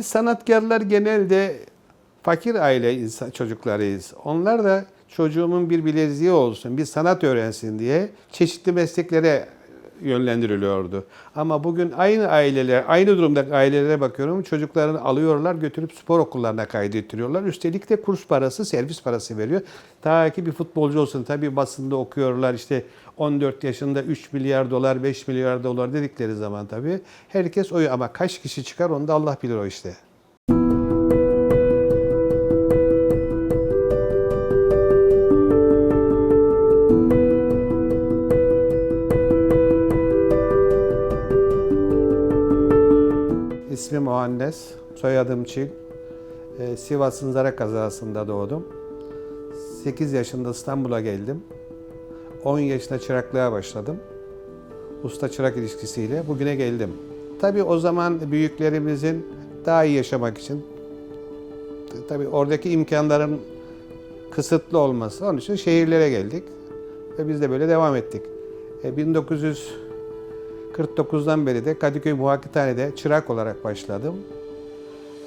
Biz sanatkarlar genelde fakir aile insan, çocuklarıyız. Onlar da çocuğumun bir bileziği olsun, bir sanat öğrensin diye çeşitli mesleklere yönlendiriliyordu. Ama bugün aynı aileler, aynı durumdaki ailelere bakıyorum. Çocuklarını alıyorlar, götürüp spor okullarına kaydettiriyorlar. Üstelik de kurs parası, servis parası veriyor. Ta ki bir futbolcu olsun. Tabii basında okuyorlar işte 14 yaşında 3 milyar dolar, 5 milyar dolar dedikleri zaman tabii herkes oyu ama kaç kişi çıkar onu da Allah bilir o işte. Gazi Muhannes, soyadım Çil. Ee, Sivas'ın Zara kazasında doğdum. 8 yaşında İstanbul'a geldim. 10 yaşında çıraklığa başladım. Usta çırak ilişkisiyle bugüne geldim. Tabii o zaman büyüklerimizin daha iyi yaşamak için tabii oradaki imkanların kısıtlı olması. Onun için şehirlere geldik ve biz de böyle devam ettik. Ee, 1900 49'dan beri de Kadıköy Muhakkitane'de çırak olarak başladım.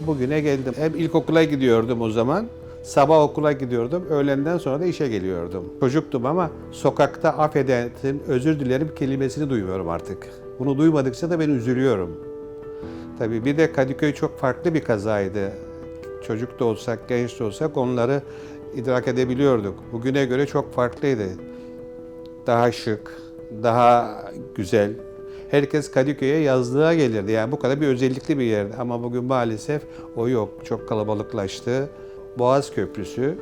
Bugüne geldim. Hem ilkokula gidiyordum o zaman. Sabah okula gidiyordum, öğlenden sonra da işe geliyordum. Çocuktum ama sokakta affedersin, özür dilerim kelimesini duymuyorum artık. Bunu duymadıkça da ben üzülüyorum. Tabii bir de Kadıköy çok farklı bir kazaydı. Çocuk da olsak, genç de olsak onları idrak edebiliyorduk. Bugüne göre çok farklıydı. Daha şık, daha güzel, Herkes Kadıköy'e yazlığa gelirdi. Yani bu kadar bir özellikli bir yerdi. Ama bugün maalesef o yok. Çok kalabalıklaştı. Boğaz Köprüsü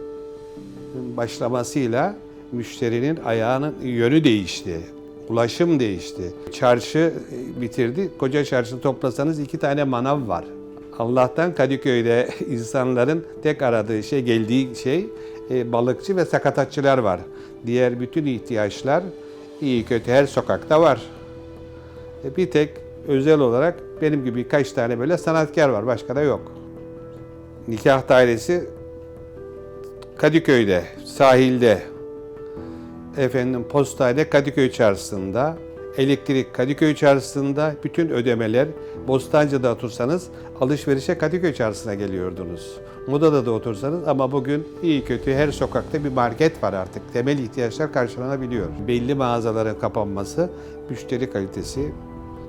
başlamasıyla müşterinin ayağının yönü değişti. Ulaşım değişti. Çarşı bitirdi. Koca çarşı toplasanız iki tane manav var. Allah'tan Kadıköy'de insanların tek aradığı şey, geldiği şey e, balıkçı ve sakatatçılar var. Diğer bütün ihtiyaçlar iyi kötü her sokakta var. E, Bir tek özel olarak benim gibi birkaç tane böyle sanatkar var. Başka da yok. Nikah dairesi Kadıköy'de, sahilde. Efendim postane Kadıköy çarşısında. Elektrik Kadıköy çarşısında. Bütün ödemeler Bostancı'da otursanız alışverişe Kadıköy çarşısına geliyordunuz. Moda'da da otursanız ama bugün iyi kötü her sokakta bir market var artık. Temel ihtiyaçlar karşılanabiliyor. Belli mağazaların kapanması müşteri kalitesi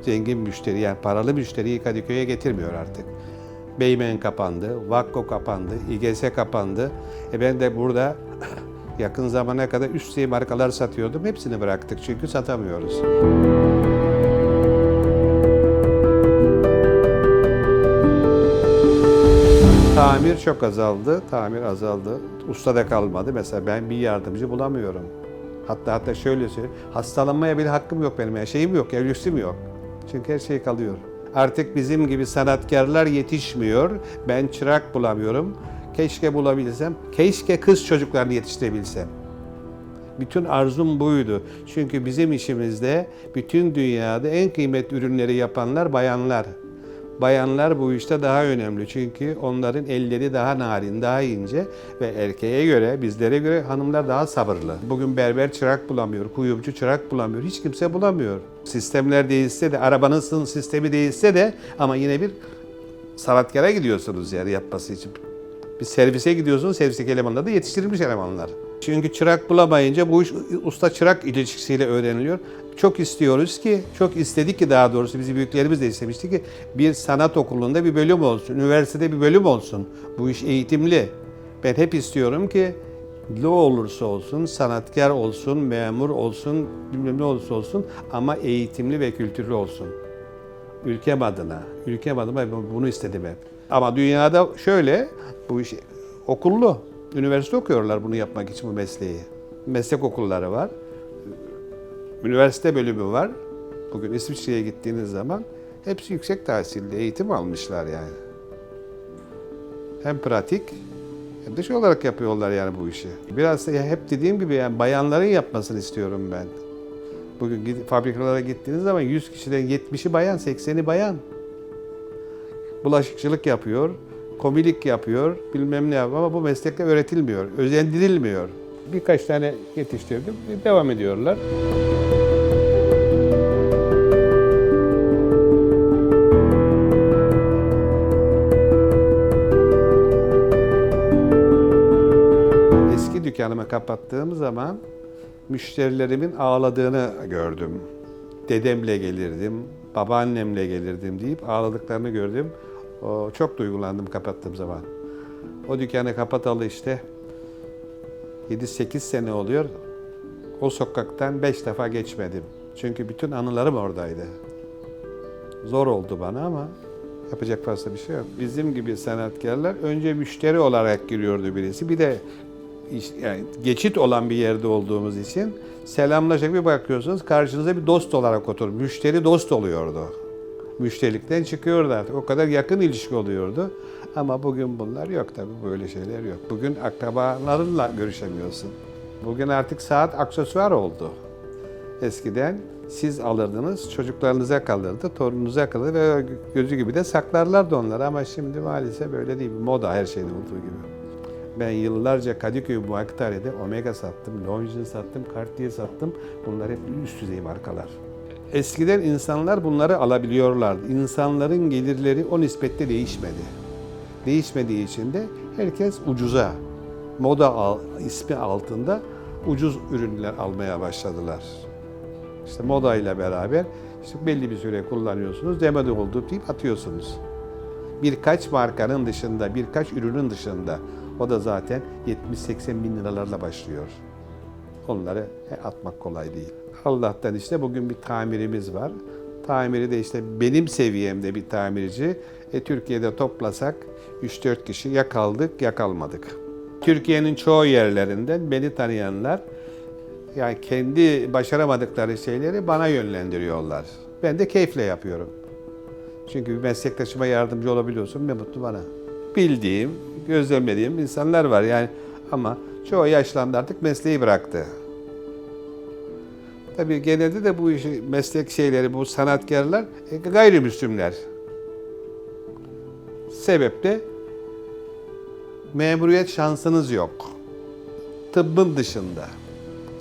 zengin müşteri yani paralı müşteriyi Kadıköy'e getirmiyor artık. Beymen kapandı, Vakko kapandı, İGS kapandı. E ben de burada yakın zamana kadar üst düzey markalar satıyordum. Hepsini bıraktık çünkü satamıyoruz. Tamir çok azaldı, tamir azaldı. Usta da kalmadı. Mesela ben bir yardımcı bulamıyorum. Hatta hatta şöyle söyleyeyim, hastalanmaya bile hakkım yok benim. Yani şeyim yok, ya lüksüm yok. Çünkü her şey kalıyor. Artık bizim gibi sanatkarlar yetişmiyor. Ben çırak bulamıyorum. Keşke bulabilsem. Keşke kız çocuklarını yetiştirebilsem. Bütün arzum buydu. Çünkü bizim işimizde bütün dünyada en kıymetli ürünleri yapanlar bayanlar. Bayanlar bu işte daha önemli çünkü onların elleri daha narin, daha ince ve erkeğe göre, bizlere göre hanımlar daha sabırlı. Bugün berber çırak bulamıyor, kuyumcu çırak bulamıyor, hiç kimse bulamıyor. Sistemler değişse de, arabanın sistemi değişse de ama yine bir sanatkara gidiyorsunuz yani yapması için. Bir servise gidiyorsunuz, servisteki elemanlar da yetiştirilmiş elemanlar. Çünkü çırak bulamayınca bu iş usta çırak ilişkisiyle öğreniliyor. Çok istiyoruz ki, çok istedik ki daha doğrusu bizi büyüklerimiz de istemişti ki bir sanat okulunda bir bölüm olsun, üniversitede bir bölüm olsun. Bu iş eğitimli. Ben hep istiyorum ki ne olursa olsun, sanatkar olsun, memur olsun, bilmem ne olursa olsun ama eğitimli ve kültürlü olsun. Ülkem adına, ülkem adına bunu istedim hep. Ama dünyada şöyle, bu iş okullu. Üniversite okuyorlar bunu yapmak için bu mesleği. Meslek okulları var. Üniversite bölümü var. Bugün İsviçre'ye gittiğiniz zaman hepsi yüksek tahsilli eğitim almışlar yani. Hem pratik hem de şey olarak yapıyorlar yani bu işi. Biraz da hep dediğim gibi yani bayanların yapmasını istiyorum ben. Bugün fabrikalara gittiğiniz zaman 100 kişiden 70'i bayan, 80'i bayan. Bulaşıkçılık yapıyor, komilik yapıyor, bilmem ne yapıyor ama bu meslekte öğretilmiyor, özendirilmiyor. Birkaç tane yetiştirdim, devam ediyorlar. Dükkanımı kapattığım zaman müşterilerimin ağladığını gördüm. Dedemle gelirdim, babaannemle gelirdim deyip ağladıklarını gördüm. Çok duygulandım kapattığım zaman. O dükkanı kapatalı işte 7-8 sene oluyor. O sokaktan 5 defa geçmedim. Çünkü bütün anılarım oradaydı. Zor oldu bana ama yapacak fazla bir şey yok. Bizim gibi sanatkarlar önce müşteri olarak giriyordu birisi. Bir de yani geçit olan bir yerde olduğumuz için selamlaşacak bir bakıyorsunuz karşınıza bir dost olarak otur. Müşteri dost oluyordu. Müşterilikten çıkıyordu artık. O kadar yakın ilişki oluyordu. Ama bugün bunlar yok tabii böyle şeyler yok. Bugün akrabalarınla görüşemiyorsun. Bugün artık saat aksesuar oldu. Eskiden siz alırdınız, çocuklarınıza kalırdı, torununuza kalırdı ve gözü gibi de saklarlardı onları ama şimdi maalesef böyle değil. Moda her şeyde olduğu gibi. Ben yıllarca Kadıköy Muhakkari'de Omega sattım, Longines sattım, Cartier sattım. Bunlar hep üst düzey markalar. Eskiden insanlar bunları alabiliyorlardı. İnsanların gelirleri o nispette değişmedi. Değişmediği için de herkes ucuza, moda al, ismi altında ucuz ürünler almaya başladılar. İşte moda ile beraber işte belli bir süre kullanıyorsunuz, demode oldu deyip atıyorsunuz. Birkaç markanın dışında, birkaç ürünün dışında o da zaten 70-80 bin liralarla başlıyor. Onları atmak kolay değil. Allah'tan işte bugün bir tamirimiz var. Tamiri de işte benim seviyemde bir tamirci. E, Türkiye'de toplasak 3-4 kişi ya kaldık ya kalmadık. Türkiye'nin çoğu yerlerinden beni tanıyanlar yani kendi başaramadıkları şeyleri bana yönlendiriyorlar. Ben de keyifle yapıyorum. Çünkü bir meslektaşıma yardımcı olabiliyorsun ne mutlu bana. Bildiğim, gözlemlediğim insanlar var yani ama çoğu yaşlandı artık mesleği bıraktı. Tabii genelde de bu işi, meslek şeyleri, bu sanatkarlar e, gayrimüslimler. Sebep de memuriyet şansınız yok. Tıbbın dışında.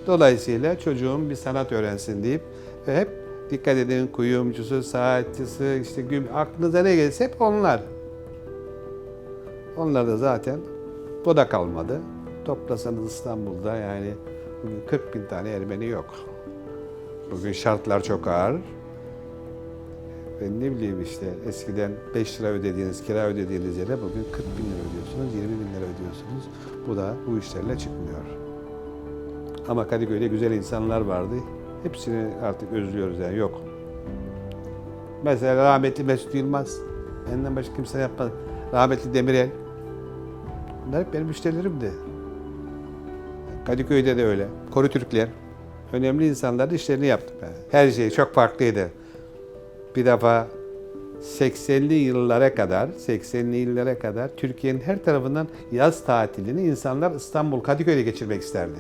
Dolayısıyla çocuğum bir sanat öğrensin deyip hep dikkat edin kuyumcusu, saatçisi, işte güm, aklınıza ne gelirse hep onlar. Onlar da zaten bu da kalmadı. Toplasanız İstanbul'da yani bugün 40 bin tane Ermeni yok. Bugün şartlar çok ağır. Ben ne bileyim işte eskiden 5 lira ödediğiniz, kira ödediğiniz yere bugün 40 bin lira ödüyorsunuz, 20 bin lira ödüyorsunuz. Bu da bu işlerle çıkmıyor. Ama Kadıköy'de güzel insanlar vardı. Hepsini artık özlüyoruz yani yok. Mesela rahmetli Mesut Yılmaz. Benden başka kimse yapmadı. Rahmetli Demirel. Bunlar hep benim müşterilerimdi. Kadıköy'de de öyle. Koru Türkler. Önemli insanlar da işlerini yaptım ben. Her şey çok farklıydı. Bir defa 80'li yıllara kadar, 80'li yıllara kadar Türkiye'nin her tarafından yaz tatilini insanlar İstanbul, Kadıköy'de geçirmek isterdi.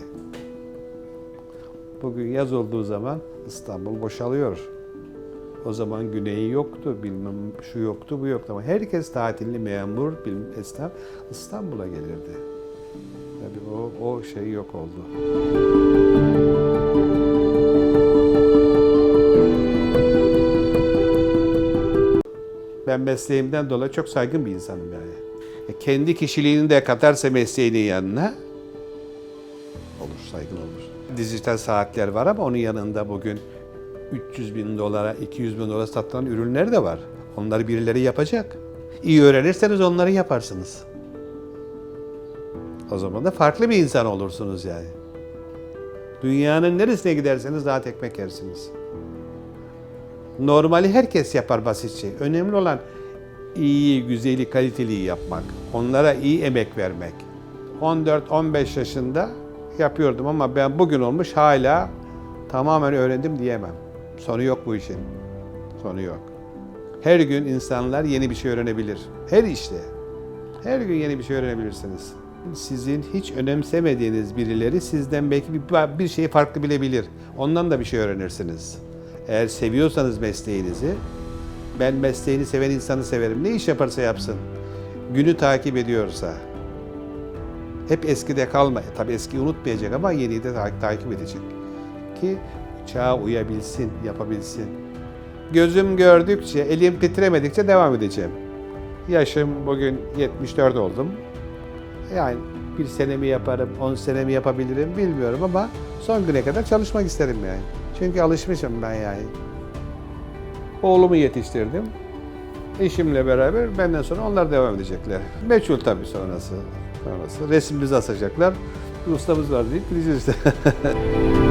Bugün yaz olduğu zaman İstanbul boşalıyor. O zaman güneyi yoktu, bilmem şu yoktu, bu yoktu ama herkes tatilli memur, bilmem esnaf İstanbul'a gelirdi. Tabii o, o şey yok oldu. Ben mesleğimden dolayı çok saygın bir insanım yani. E, kendi kişiliğini de katarsa mesleğinin yanına olur, saygın olur. Dijital saatler var ama onun yanında bugün 300 bin dolara, 200 bin dolara satılan ürünler de var. Onları birileri yapacak. İyi öğrenirseniz onları yaparsınız. O zaman da farklı bir insan olursunuz yani. Dünyanın neresine giderseniz rahat ekmek yersiniz. Normali herkes yapar basitçe. Önemli olan iyi, güzeli, kaliteliyi yapmak. Onlara iyi emek vermek. 14-15 yaşında yapıyordum ama ben bugün olmuş hala tamamen öğrendim diyemem. Sonu yok bu işin. Sonu yok. Her gün insanlar yeni bir şey öğrenebilir. Her işte. Her gün yeni bir şey öğrenebilirsiniz. Sizin hiç önemsemediğiniz birileri sizden belki bir, bir şeyi farklı bilebilir. Ondan da bir şey öğrenirsiniz. Eğer seviyorsanız mesleğinizi, ben mesleğini seven insanı severim. Ne iş yaparsa yapsın. Günü takip ediyorsa, hep eskide kalma. Tabii eski unutmayacak ama yeniyi de ta- takip edecek. Ki çağa uyabilsin, yapabilsin. Gözüm gördükçe, elim titremedikçe devam edeceğim. Yaşım bugün 74 oldum. Yani bir sene mi yaparım, on sene mi yapabilirim bilmiyorum ama son güne kadar çalışmak isterim yani. Çünkü alışmışım ben yani. Oğlumu yetiştirdim. Eşimle beraber benden sonra onlar devam edecekler. Meçhul tabii sonrası. sonrası. Resmimizi asacaklar. Ustamız var deyip gideceğiz işte.